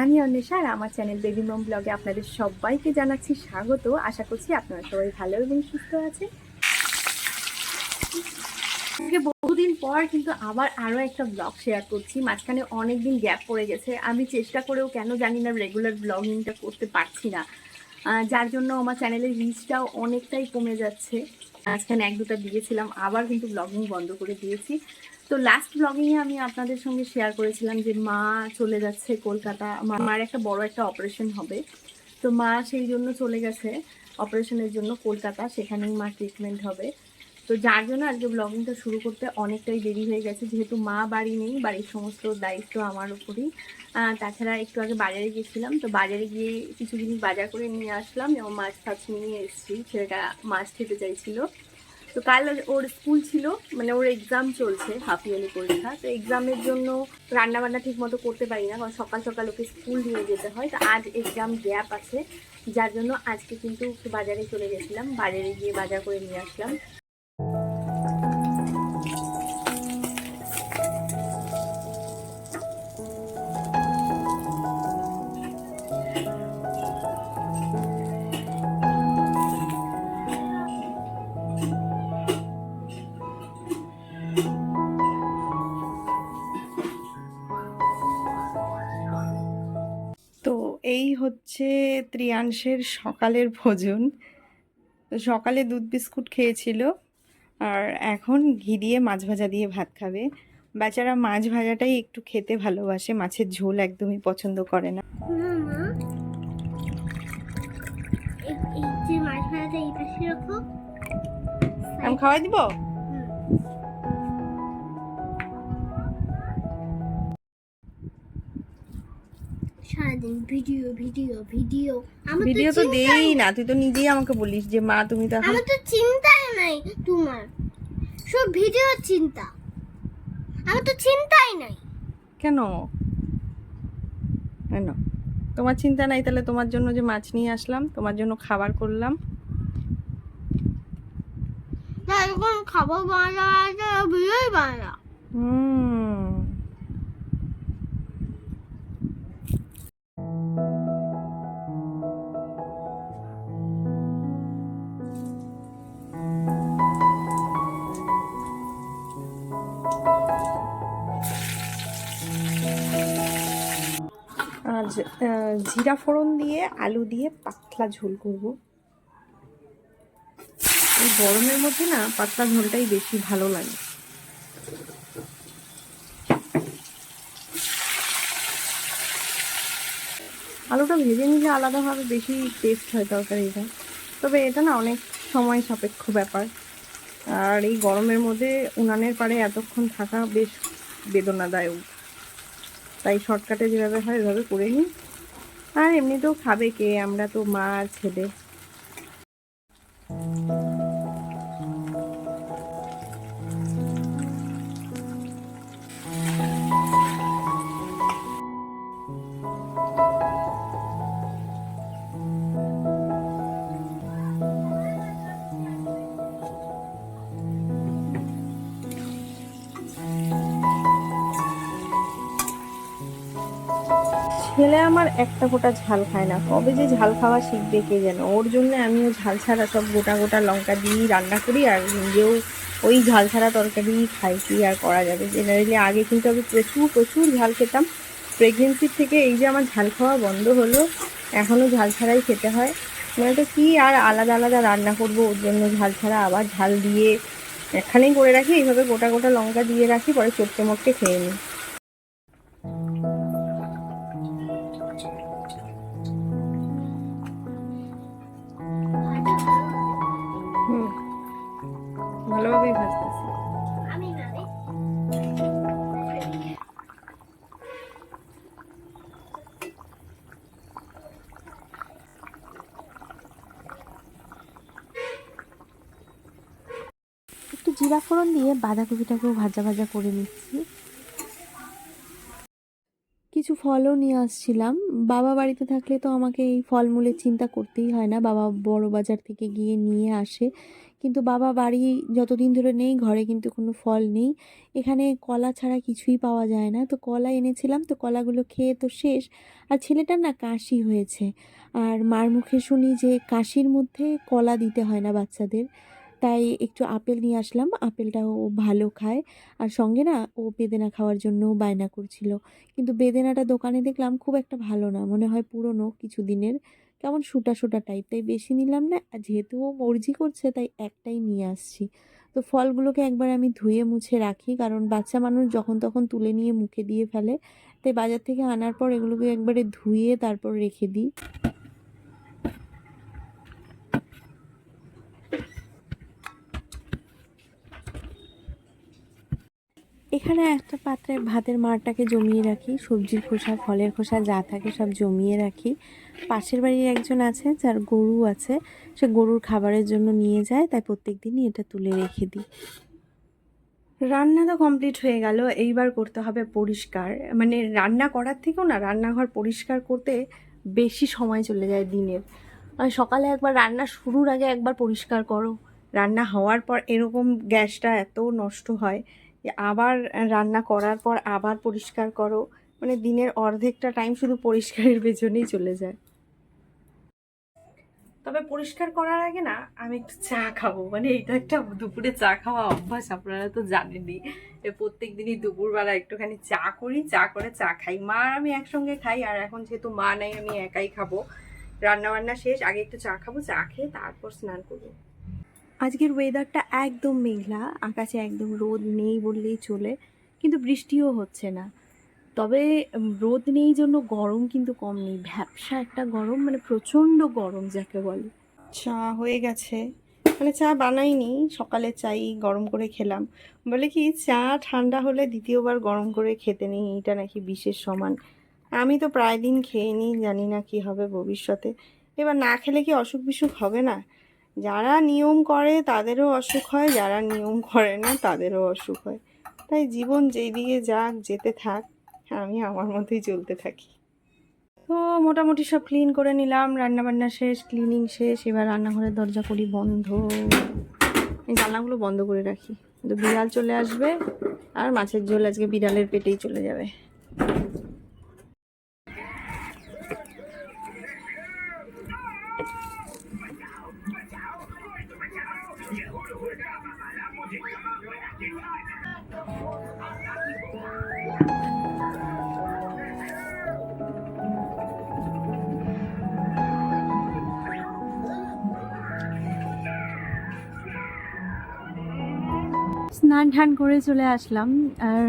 আমি অন্বেষা, আর আমার channel baby মম ব্লগে আপনাদের সবাইকে জানাচ্ছি স্বাগত। আশা করছি আপনারা সবাই ভালো এবং সুস্থ আছে বহুদিন পর কিন্তু আবার আরও একটা ব্লগ শেয়ার করছি। মাঝখানে অনেক দিন গ্যাপ পড়ে গেছে। আমি চেষ্টা করেও কেন জানি না রেগুলার ব্লগিংটা করতে পারছি না। যার জন্য আমার চ্যানেলের রিচটাও অনেকটাই কমে যাচ্ছে। মাঝখানে এক দুটা দিয়েছিলাম, আবার কিন্তু ব্লগিং বন্ধ করে দিয়েছি। তো লাস্ট ব্লগিংয়ে আমি আপনাদের সঙ্গে শেয়ার করেছিলাম যে মা চলে যাচ্ছে কলকাতা। মার একটা বড় একটা অপারেশন হবে। তো মা সেই জন্য চলে গেছে অপারেশনের জন্য কলকাতা। সেখানেই মা ট্রিটমেন্ট হবে। তো যার জন্য আজকে ব্লগিংটা শুরু করতে অনেকটাই দেরি হয়ে গেছে। যেহেতু মা বাড়ি নেই, বাড়ির সমস্ত দায়িত্ব আমার উপরই। তাছাড়া একটু আগে বাজারে গিয়েছিলাম। তো বাজারে গিয়ে কিছু জিনিস বাজার করে নিয়ে আসলাম এবং মাছ ফাছ নিয়ে এসেছি। ছেলেটা মাছ খেতে চাইছিল। তো কাল ওর স্কুল ছিল মানে ওর এক্সাম চলছে হাফ ইয়ারলি পরীক্ষা। তো এক্সামের জন্য রান্না বান্না ঠিক মতো করতে পারি না, কারণ সকাল সকাল ওকে স্কুল নিয়ে যেতে হয়। তো আজ এক্সাম গ্যাপ আছে, যার জন্য আজকে কিন্তু বাজারে চলে গেছিলাম, বাজারে গিয়ে বাজার করে নিয়ে আসলাম। হচ্ছে ত্রিয়াংশের সকালের ভোজন। তো সকালে দুধ বিস্কুট খেয়েছিল আর এখন ঘি দিয়ে মাছ ভাজা দিয়ে ভাত খাবে। বেচারা মাছ ভাজাটাই একটু খেতে ভালোবাসে মাছের ঝোল একদমই পছন্দ করে না। আমি খাওয়াই দিব? সারাদিন ভিডিও ভিডিও ভিডিও। আমার ভিডিও তো দেই না তুই তো নিজেই আমাকে বলিস যে মা তুমি তো আমার তো চিন্তাই নাই তোমার। সব ভিডিও চিন্তা। আমার তো চিন্তাই নাই। কেন? কেন? তোমার চিন্তা নাই তাহলে তোমার জন্য যে মাছ নিয়ে আসলাম তোমার জন্য খাবার করলাম। না এখন খাবার বানাতে বানাতে ভিডিওই বানা হুম। আজ জিরা ফোড়ন দিয়ে আলু দিয়ে পাতলা ঝোল করব। এই গরমের মধ্যে না পাতলা ঝোলটাই বেশি ভালো লাগে। আলুটা ভেজে নিলে আলাদাভাবে বেশি টেস্ট হয় তরকারিটা। তবে এটা না অনেক সময় সাপেক্ষ ব্যাপার। আর এই গরমের মধ্যে উনানের পাড়ে এতক্ষণ থাকা বেশ বেদনাদায়ক। তাই শর্টকাটে যেভাবে হয়, ওইভাবে করে নিই। আর এমনিতেও খাবে কে? আমরা তো মা আর ছেলে। ছেলে আমার একটা গোটা ঝাল খায় না। কবে যে ঝাল খাওয়া শিখবে কে যেন? ওর জন্য আমিও ঝাল ছাড়া সব গোটা গোটা লঙ্কা দিয়েই রান্না করি আর নিজেও ওই ঝাল ছাড়া তরকারি খাই কি আর করা যাবে? জেনারেলি আগে কিন্তু আমি প্রচুর প্রচুর ঝাল খেতাম। প্রেগনেন্সির থেকে এই যে আমার ঝাল খাওয়া বন্ধ হলো এখনও ঝাল ছাড়াই খেতে হয়। মানে তো কী আর আলাদা আলাদা রান্না করব? ওর জন্য ঝাল ছাড়া আবার ঝাল দিয়ে একখানেই করে রাখি, এইভাবে গোটা গোটা লঙ্কা দিয়ে রাখি, পরে চটকে মটকে খেয়ে নিই। ভালোভাবেই ভাজতেছি। আমি একটু জিরা ফোড়ন দিয়ে বাঁধাকপিটাকেও ভাজা ভাজা করে নিচ্ছি। ফলও নিয়ে আসছিলাম। বাবা বাড়িতে থাকলে তো আমাকে এই ফলমূলের চিন্তা করতেই হয় না। বাবা বড় বাজার থেকে গিয়ে নিয়ে আসে। কিন্তু বাবা বাড়ি যতদিন ধরে নেই, ঘরে কিন্তু কোনো ফল নেই। এখানে কলা ছাড়া কিছুই পাওয়া যায় না। তো কলা এনেছিলাম, তো কলাগুলো খেয়ে তো শেষ। আর ছেলেটার না কাশি হয়েছে। আর মার মুখে শুনি যে কাশির মধ্যে কলা দিতে হয় না বাচ্চাদের। তাই একটু আপেল নিয়ে আসলাম। আপেলটা ও ভালো খায়। আর সঙ্গে না, ও বেদেনা খাওয়ার জন্য বায়না করছিল। কিন্তু বেদেনাটা দোকানে দেখলাম খুব একটা ভালো না। মনে হয় পুরনো কিছু দিনের কেমন শুটা শুটা টাইপ তাই বেশি নিলাম না। আর যেহেতু ও মর্জি করছে, তাই একটাই নিয়ে আসছি। তো ফলগুলোকে একবার আমি ধুয়ে মুছে রাখি। কারণ বাচ্চা মানুষ যখন তখন তুলে নিয়ে মুখে দিয়ে ফেলে। তাই বাজার থেকে আনার পর এগুলোকে একবারে ধুয়ে তারপর রেখে দিই। এখানে একটা পাত্রে ভাতের মারটাকে জমিয়ে রাখি, সবজির খোসা, ফলের খোসা যা থাকে সব জমিয়ে রাখি। পাশের বাড়ির একজন আছে, যার গরু আছে, সে গরুর খাবারের জন্য নিয়ে যায়, তাই প্রত্যেক দিনই এটা তুলে রেখে দিই। রান্না তো কমপ্লিট হয়ে গেল, এইবার করতে হবে পরিষ্কার। মানে রান্না করার থেকেও না, রান্নাঘর পরিষ্কার করতে বেশি সময় চলে যায় দিনের। আর সকালে একবার রান্না শুরুর আগে একবার পরিষ্কার করো। রান্না হওয়ার পর এরকম গ্যাসটা এত নষ্ট হয় আবার রান্না করার পর আবার পরিষ্কার করো মানে দিনের অর্ধেকটা টাইম শুধু পরিষ্কারের পেছনেই চলে যায়। তবে পরিষ্কার করার আগে না, আমি একটু চা খাব। মানে এটা একটা দুপুরে চা খাওয়া অভ্যাস, আপনারা তো জানেনই। প্রত্যেক দিনই দুপুরবেলা একটুখানি চা করি, চা করে চা খাই। মা আর আমি একসঙ্গে খাই, আর এখন যেহেতু মা নাই, আমি একাই খাব। রান্না বান্না শেষ, আগে একটু চা খাব, চা খেয়ে তারপর স্নান করব। আজকের ওয়েদারটা একদম মেঘলা, আকাশে একদম রোদ নেই বললেই চলে, কিন্তু বৃষ্টিও হচ্ছে না। তবে রোদ নেই জন্য গরম কিন্তু কম নেই, ভ্যাবসা একটা গরম মানে প্রচণ্ড গরম যাকে বলে। চা হয়ে গেছে মানে চা বানাইনি, সকালে চাই গরম করে খেলাম। বলে কি, চা ঠান্ডা হলে দ্বিতীয়বার গরম করে খেতে নেই এটা নাকি বিশেষ সমান। আমি তো প্রায় দিন খেয়ে নিই, জানি না কি হবে ভবিষ্যতে। এবার না খেলে কি অসুখ বিসুখ হবে না? যারা নিয়ম করে তাদেরও অসুখ হয়, যারা নিয়ম করে না তাদেরও অসুখ হয়। তাই জীবন যেই দিকে যাক, যেতে থাক, আমি আমার মতোই চলতে থাকি। তো মোটামুটি সব ক্লিন করে নিলাম রান্না বান্না শেষ ক্লিনিং শেষ, এবার রান্নাঘরের দরজা করি বন্ধ। এই জানলাগুলো বন্ধ করে রাখি। তো বিড়াল চলে আসবে, আর মাছের ঝোল আজকে বিড়ালের পেটেই চলে যাবে। স্নান টান করে চলে আসলাম। আর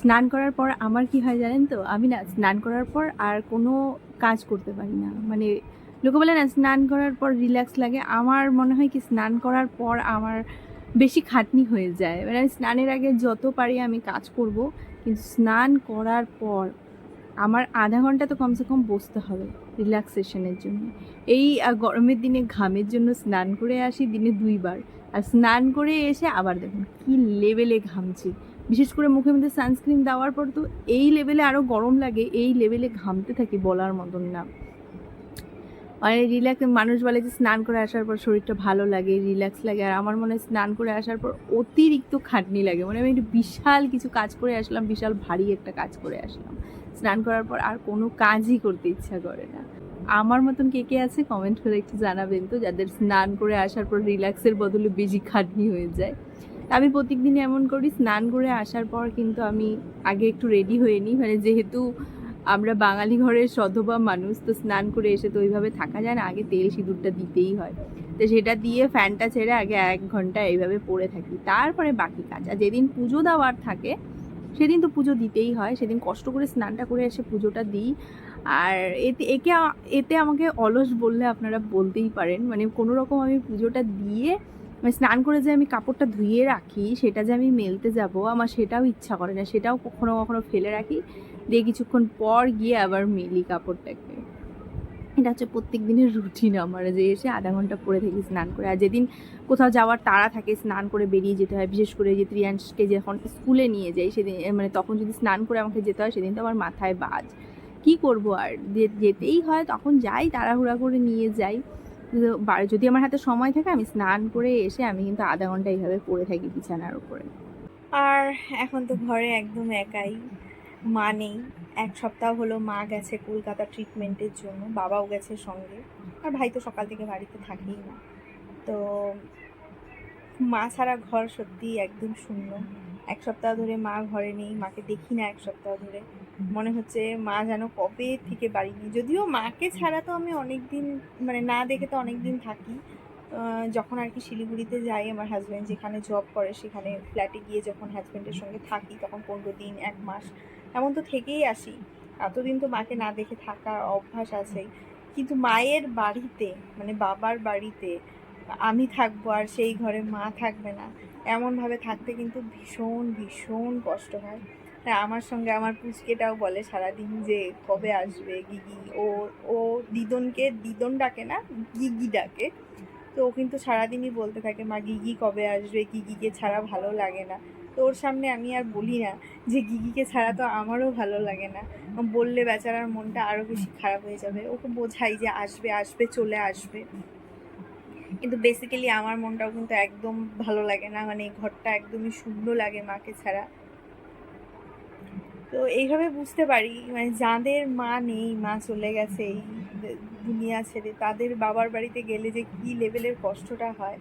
স্নান করার পর আমার কি হয় জানেন তো? আমি না স্নান করার পর আর কোনো কাজ করতে পারি না। মানে লোকে বলে না স্নান করার পর রিল্যাক্স লাগে। আমার মনে হয় কি স্নান করার পর আমার বেশি খাটনি হয়ে যায়। মানে আমি স্নানের আগে যত পারি আমি কাজ করব। কিন্তু স্নান করার পর আমার আধা ঘণ্টা তো কমসে কম বসতে হবে রিল্যাক্সেশনের জন্য। এই গরমের দিনে ঘামের জন্য স্নান করে আসি দিনে দুইবার। আর স্নান করে এসে আবার দেখুন কি লেভেলে ঘামছি। বিশেষ করে মুখের মধ্যে সানস্ক্রিন দেওয়ার পর তো এই লেভেলে আরও গরম লাগে, এই লেভেলে ঘামতে থাকি বলার মতন না। মানে রিল্যাক্স মানুষ বলে যে স্নান করে আসার পর শরীরটা ভালো লাগে রিল্যাক্স লাগে। আর আমার মনে হয় স্নান করে আসার পর অতিরিক্ত খাটনি লাগে। মানে আমি একটু বিশাল কিছু কাজ করে আসলাম, বিশাল ভারী একটা কাজ করে আসলাম। স্নান করার পর আর কোনো কাজই করতে ইচ্ছা করে না। আমার মতন কে কে আছে কমেন্ট করে একটু জানাবেন তো, যাদের স্নান করে আসার পর রিল্যাক্সের বদলে বেশি খাটনি হয়ে যায়। আমি প্রত্যেকদিন এমন করি, স্নান করে আসার পর কিন্তু আমি আগে একটু রেডি হয়ে নিই। মানে যেহেতু আমরা বাঙালি ঘরের সধবা মানুষ, তো স্নান করে এসে তো ওইভাবে থাকা যায় না, আগে তেল সিঁদুরটা দিতেই হয়। তো সেটা দিয়ে ফ্যানটা ছেড়ে আগে এক ঘণ্টা এইভাবে পড়ে থাকি। তারপরে বাকি কাজ, আর যেদিন পুজো দেওয়ার থাকে, সেদিন তো পুজো দিতেই হয়, সেদিন কষ্ট করে স্নানটা করে এসে পুজোটা দিই। আর এতে, একে এতে আমাকে অলস বললে আপনারা বলতেই পারেন। মানে কোনো রকম আমি পুজোটা দিয়ে মানে স্নান করে যে আমি কাপড়টা ধুয়ে রাখি, সেটা যে আমি মেলতে যাব, আমার সেটাও ইচ্ছা করে না। সেটাও কখনো কখনো ফেলে রাখি। দিয়ে কিছুক্ষণ পর গিয়ে আবার মেলি কাপড়টাকে। এটা হচ্ছে প্রত্যেক দিনের রুটিন আমার, যে এসে আধা ঘণ্টা পরে থাকি স্নান করে। আর যেদিন কোথাও যাওয়ার তাড়া থাকে, স্নান করে বেরিয়ে যেতে হয়। বিশেষ করে যে ত্রিয়াংশকে যখন স্কুলে নিয়ে যাই, সেদিন মানে তখন যদি স্নান করে আমাকে যেতে হয়, সেদিন তো আমার মাথায় বাজ। কি করব আর? যেতেই হয়, তখন যাই, তাড়াহুড়া করে নিয়ে যাই। যদি আমার হাতে সময় থাকে, আমি স্নান করে এসে আমি কিন্তু আধা ঘণ্টা এইভাবে পড়ে থাকি বিছানার উপরে। আর এখন তো ঘরে একদম একাই, মা নেই। এক সপ্তাহ হলো মা গেছে কলকাতা ট্রিটমেন্টের জন্য, বাবাও গেছে সঙ্গে। আর ভাই তো সকাল থেকে বাড়িতে থাকেই না। তো মা ছাড়া ঘর সত্যিই একদম শূন্য। এক সপ্তাহ ধরে মা ঘরে নেই, মাকে দেখি না এক সপ্তাহ ধরে। মনে হচ্ছে মা যেন কবে থেকে বাড়ি নেই যদিও মাকে ছাড়া তো আমি অনেক দিন মানে না দেখে তো অনেক দিন থাকি যখন আর কি শিলিগুড়িতে যাই আমার হাজব্যান্ড যেখানে জব করে সেখানে ফ্ল্যাটে গিয়ে যখন হাজব্যান্ডের সঙ্গে থাকি তখন পনেরো দিন এক মাস এমন তো থেকেই আসি। এতদিন তো মাকে না দেখে থাকার অভ্যাস আছেই কিন্তু মায়ের বাড়িতে মানে বাবার বাড়িতে আমি থাকব আর সেই ঘরে মা থাকবে না এমনভাবে থাকতে কিন্তু ভীষণ ভীষণ কষ্ট হয়। আমার সঙ্গে আমার পুচকেটাও বলে সারাদিন যে কবে আসবে গিগি। ও ও দিদনকে, দিদন ডাকে না, গিগি ডাকে। তো ও কিন্তু সারাদিনই বলতে থাকে, মা, গিগি কবে আসবে? গিগিকে ছাড়া ভালো লাগে না। তো ওর সামনে আমি আর বলি না যে গিগিকে ছাড়া তো আমারও ভালো লাগে না। বললে বেচারার মনটা আরও বেশি খারাপ হয়ে যাবে। ওকে বোঝাই যে আসবে আসবে, চলে আসবে। কিন্তু বেসিক্যালি আমার মনটাও কিন্তু একদম ভালো লাগে না। মানে ঘরটা একদমই শূন্য লাগে মাকে ছাড়া। তো এইভাবে বুঝতে পারি মানে যাদের মা নেই, মা চলে গেছে, এই দুনিয়া ছেড়ে, তাদের বাবার বাড়িতে গেলে যে কী লেভেলের কষ্টটা হয়,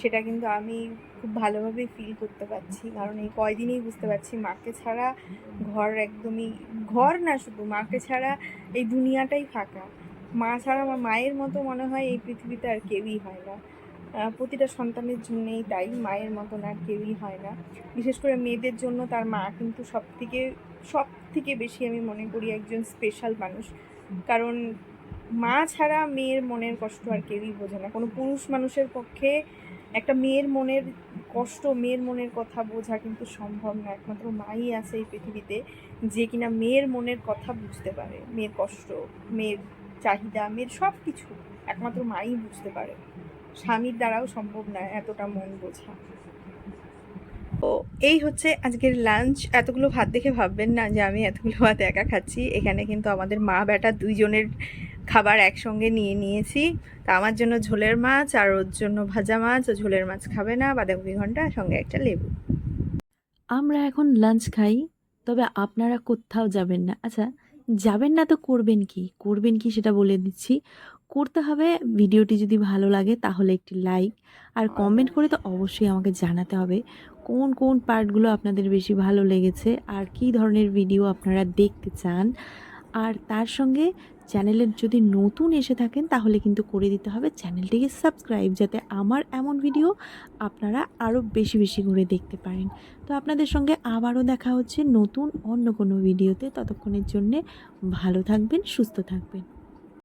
সেটা কিন্তু আমি খুব ভালোভাবে ফিল করতে পারছি। কারণ এই কয়দিনেই বুঝতে পারছি, মাকে ছাড়া ঘর একদমই, ঘর না শুধু, মাকে ছাড়া এই দুনিয়াটাই ফাঁকা। মা ছাড়া আমার মায়ের মতো মনে হয় এই পৃথিবীতে আর কেউই হয় না। প্রতিটা সন্তানের জন্যেই তাই মায়ের মতন আর কেউই হয় না। বিশেষ করে মেয়েদের জন্য তার মা কিন্তু সব থেকে সব থেকে বেশি আমি মনে করি একজন স্পেশাল মানুষ। কারণ মা ছাড়া মেয়ের মনের কষ্ট আর কেউই বোঝে না। কোনো পুরুষ মানুষের পক্ষে একটা মেয়ের মনের কষ্ট, মেয়ের মনের কথা বোঝা কিন্তু সম্ভব না। একমাত্র মাই আছে এই পৃথিবীতে যে কিনা মেয়ের মনের কথা বুঝতে পারে। মেয়ের কষ্ট, মেয়ের চাহিদা, মেয়ের সব কিছু একমাত্র মাই বুঝতে পারে। স্বামীর দ্বারাও সম্ভব না এতটা মন বোঝা। তো এই হচ্ছে আজকের লাঞ্চ এতগুলো ভাত দেখে ভাববেন না যে আমি এতগুলো ভাত একা খাচ্ছি। এখানে কিন্তু আমাদের মা বেটা দুইজনের খাবার একসঙ্গে নিয়ে নিয়েছি। তা আমার জন্য ঝোলের মাছ আর ওর জন্য ভাজা মাছ। ও ঝোলের মাছ খাবে না বাঁধাকপি ঘণ্টা সঙ্গে একটা লেবু। আমরা এখন লাঞ্চ খাই, তবে আপনারা কোথাও যাবেন না। আচ্ছা যাবেন না তো করবেন কি? করবেন কি সেটা বলে দিচ্ছি। করতে হবে। ভিডিওটি যদি ভালো লাগে তাহলে একটি লাইক আর কমেন্ট করে তো অবশ্যই আমাকে জানাতে হবে কোন কোন পার্টগুলো আপনাদের বেশি ভালো লেগেছে আর কী ধরনের ভিডিও আপনারা দেখতে চান। আর তার সঙ্গে চ্যানেলের যদি নতুন এসে থাকেন তাহলে কিন্তু করে দিতে হবে চ্যানেলটিকে সাবস্ক্রাইব যাতে আমার এমন ভিডিও আপনারা আরও বেশি বেশি করে দেখতে পারেন। তো আপনাদের সঙ্গে আবারও দেখা হচ্ছে নতুন অন্য কোনো ভিডিওতে। ততক্ষণের জন্যে ভালো থাকবেন সুস্থ থাকবেন।